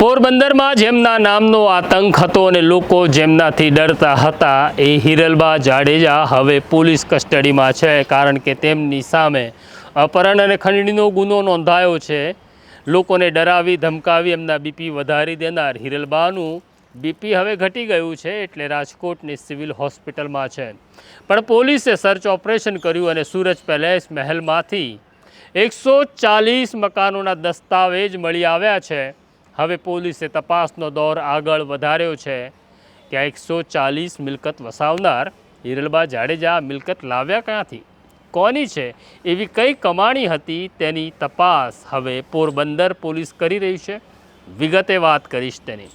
પોરબંદરમાં જેમના નામનો આતંક હતો અને લોકો જેમનાથી ડરતા હતા, એ હિરલબા જાડેજા હવે પોલીસ કસ્ટડીમાં છે કારણ કે તેમની સામે અપહરણ અને ખંડણીનો ગુનો નોંધાયો છે. લોકોને ડરાવી, ધમકાવી, એમના બીપી વધારી દેનાર હિરલબાનું બીપી હવે ઘટી ગયું છે એટલે રાજકોટની સિવિલ હોસ્પિટલમાં છે. પણ પોલીસે સર્ચ ઓપરેશન કર્યું અને સુરજ પેલેસ મહેલમાંથી એકસો ચાલીસ મકાનોના દસ્તાવેજ મળી આવ્યા છે. હવે પોલીસે તપાસનો દોર આગળ વધાર્યો છે કે એકસો ચાલીસ મિલકત વસાવનાર હિરલબા જાડેજા મિલકત લાવ્યા ક્યાંથી? કોની છે? એવી કઈ કમાણી હતી? તેની તપાસ હવે પોરબંદર પોલીસ કરી રહી છે. વિગતે વાત કરીશ તેની.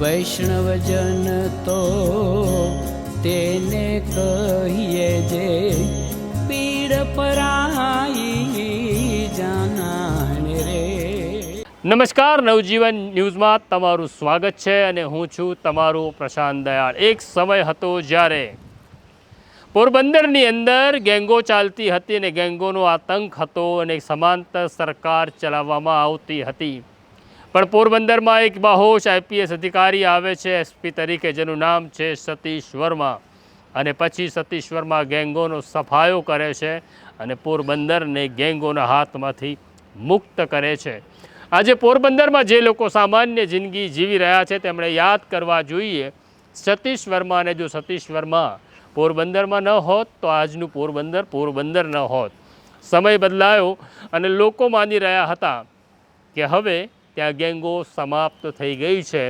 વૈષ્ણવજન તો તેને કહીએ જે નમસ્કાર, નવજીવન ન્યૂઝમાં તમારું સ્વાગત છે અને હું છું તમારું પ્રશાંત દયાળ. એક સમય હતો જ્યારે પોરબંદરની અંદર ગેંગો ચાલતી હતી અને ગેંગોનો આતંક હતો અને સમાંતર સરકાર ચલાવવામાં આવતી હતી. પણ પોરબંદરમાં એક બાહોશ આઈપીએસ અધિકારી આવે છે, એસપી તરીકે, જેનું નામ છે સતીશ વર્મા. અને પછી સતીશ વર્મા ગેંગોનો સફાયો કરે છે અને પોરબંદરને ગેંગોના હાથમાંથી મુક્ત કરે છે. આજે પોરબંદરમાં જે લોકો સામાન્ય જિંદગી જીવી રહ્યા છે તેમણે યાદ કરવા જોઈએ, સતીશ વર્માને જો સતીશ વર્મા પોરબંદરમાં ન હોત તો આજનું પોરબંદર પોરબંદર ન હોત. સમય બદલાયો અને લોકો માની રહ્યા હતા કે હવે ત્યાં ગેંગો સમાપ્ત થઈ ગઈ છે.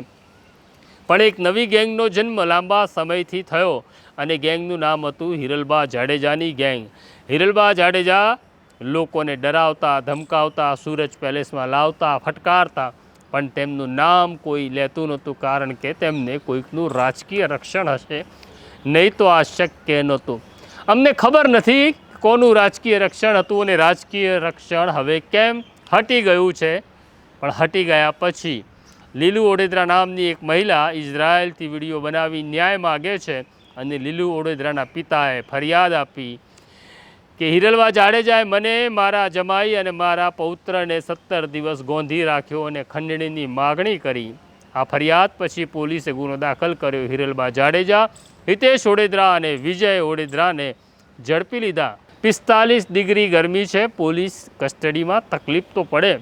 પણ એક નવી ગેંગનો જન્મ લાંબા સમયથી થયો અને ગેંગનું નામ હતું હિરલબા જાડેજાની ગેંગ. હિરલબા જાડેજા લોકોને ડરાવતા, ધમકાવતા, સૂરજ પેલેસમાં લાવતા, ફટકારતા, પણ તેમનું નામ કોઈ લેતું નહોતું કારણ કે તેમને કોઈકનું રાજકીય રક્ષણ હશે નહીં તો આ શક્ય નહોતું. અમને ખબર નથી કોનું રાજકીય રક્ષણ હતું અને રાજકીય રક્ષણ હવે કેમ હટી ગયું છે, પણ હટી ગયા પછી. લીલુ ઓડેદરા નામની એક મહિલા ઇઝરાયલથી વીડિયો બનાવી ન્યાય માગે છે અને લીલુ ઓડેદરાના પિતાએ ફરિયાદ આપી કે હિરલવા જાડેજાએ મને, મારા જમાઈ અને મારા પૌત્રને સત્તર દિવસ ગોંધી રાખ્યો અને ખંડણીની માગણી કરી. આ ફરિયાદ પછી પોલીસે ગુનો દાખલ કર્યો. હિરલબા જાડેજા, હિતેશ ઓડેદરા અને વિજય ઓડેદરાને ઝડપી લીધા. પિસ્તાલીસ ડિગ્રી ગરમી છે. પોલીસ કસ્ટડીમાં તકલીફ તો પડે.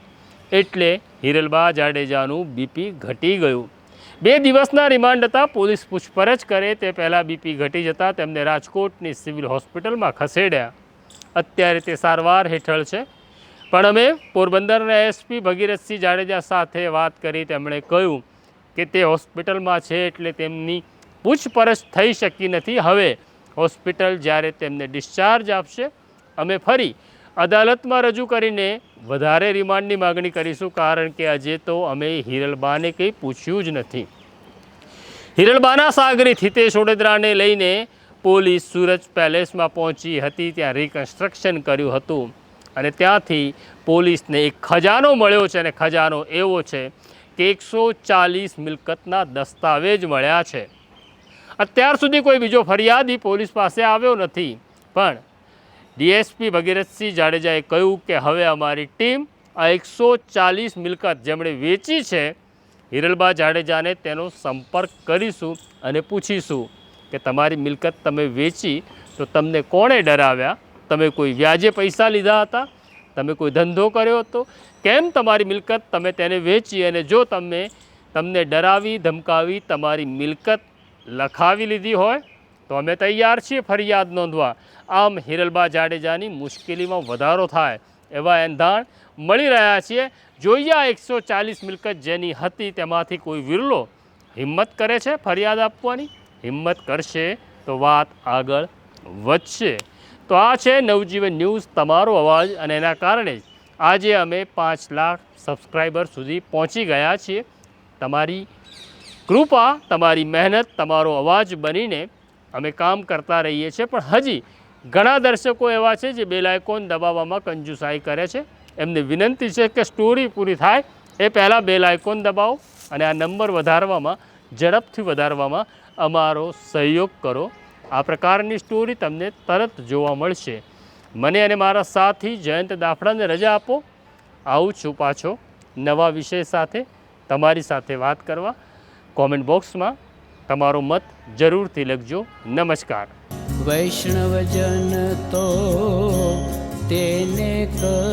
એટલે હિરલબા જાડેજાનું બીપી ઘટી ગયું. બે દિવસના રિમાન્ડ હતા. પોલીસ પૂછપરછ કરે. તે પહેલાં બીપી ઘટી જતાં તેમને રાજકોટની સિવિલ હોસ્પિટલમાં ખસેડ્યા. અત્યારે તે સારવાર હેઠળ છે. પણ અમે પોરબંદરના એસપી ભગીરથસિંહ જાડેજા સાથે વાત કરી તેમણે કહ્યું કે તે હોસ્પિટલમાં છે એટલે તેમની પૂછપરછ થઈ શકી નથી. હવે હોસ્પિટલ જ્યારે તેમને ડિસ્ચાર્જ આપશે, અમે ફરી અદાલતમાં રજૂ કરીને વધારે રિમાન્ડની માગણી કરીશું, કારણ કે આજે તો અમે હિરલબાને કંઈ પૂછ્યું જ નથી. હિરલબાના સાગરીત હિતેશ ઓડેદરાને લઈને પોલીસ સુરજ પેલેસમાં પહોંચી હતી, ત્યાં રિકન્સ્ટ્રક્શન કર્યું હતું. અને ત્યાંથી પોલીસને એક ખજાનો મળ્યો છે અને ખજાનો એવો છે કે એકસો ચાલીસ મિલકતના દસ્તાવેજ મળ્યા છે. અત્યાર સુધી કોઈ બીજો ફરિયાદી પોલીસ પાસે આવ્યો નથી. પણ ડીએસપી ભગીરથસિંહ જાડેજાએ કહ્યું કે હવે અમારી ટીમ આ એકસો ચાલીસ મિલકત જેમણે વેચી છે, હિરલબા જાડેજાને તેનો સંપર્ક કરીશું અને પૂછીશું. કે તમારી મિલકત તમે વેચી તો તમને કોણે ડરાવ્યા? તમે કોઈ વ્યાજે પૈસા લીધા હતા? તમે કોઈ ધંધો કર્યો હતો? કેમ તમારી મિલકત તમે તેને વેચી અને જો તમે તમને ડરાવી, ધમકાવી, તમારી મિલકત લખાવી લીધી હોય, તો અમે તૈયાર છીએ ફરિયાદ નોંધવા. આમ હિરલબા જાડેજાની મુશ્કેલીમાં વધારો થાય એવા એંધાણ મળી રહ્યા છીએ. જોઈએ આ એકસો ચાલીસ મિલકત જેની હતી તેમાંથી કોઈ વિરલો હિંમત કરે છે ફરિયાદ આપવાની? હિંમત કરશે તો વાત આગળ વધશે. તો આ છે નવજીવન ન્યૂઝ તમારો અવાજ અને એના કારણે આજે અમે પાંચ લાખ સબસ્ક્રાઈબર સુધી પહોંચી ગયા છીએ. તમારી કૃપા, તમારી મહેનત, તમારો અવાજ બનીને અમે કામ કરતા રહીએ છીએ. પણ હજી ઘણા દર્શકો એવા છે જે બેલ આઇકોન દબાવવામાં કંજુસાઈ કરે છે. એમને વિનંતી છે કે સ્ટોરી પૂરી થાય. એ પહેલાં બેલ આઇકોન દબાવો અને આ નંબર વધારવામાં, ઝડપથી વધારવામાં અમારો સહયોગ કરો. આ પ્રકારની સ્ટોરી તમને તરત જોવા મળશે. મને અને મારા સાથી જયંત દાફડાને રજા આપો. આવું છું પાછો નવા વિષય સાથે. તમારી સાથે વાત કરવા. કોમેન્ટ બોક્સમાં તમારો મત જરૂરથી લખજો. નમસ્કાર. વૈષ્ણવજન તો તેને કહીએ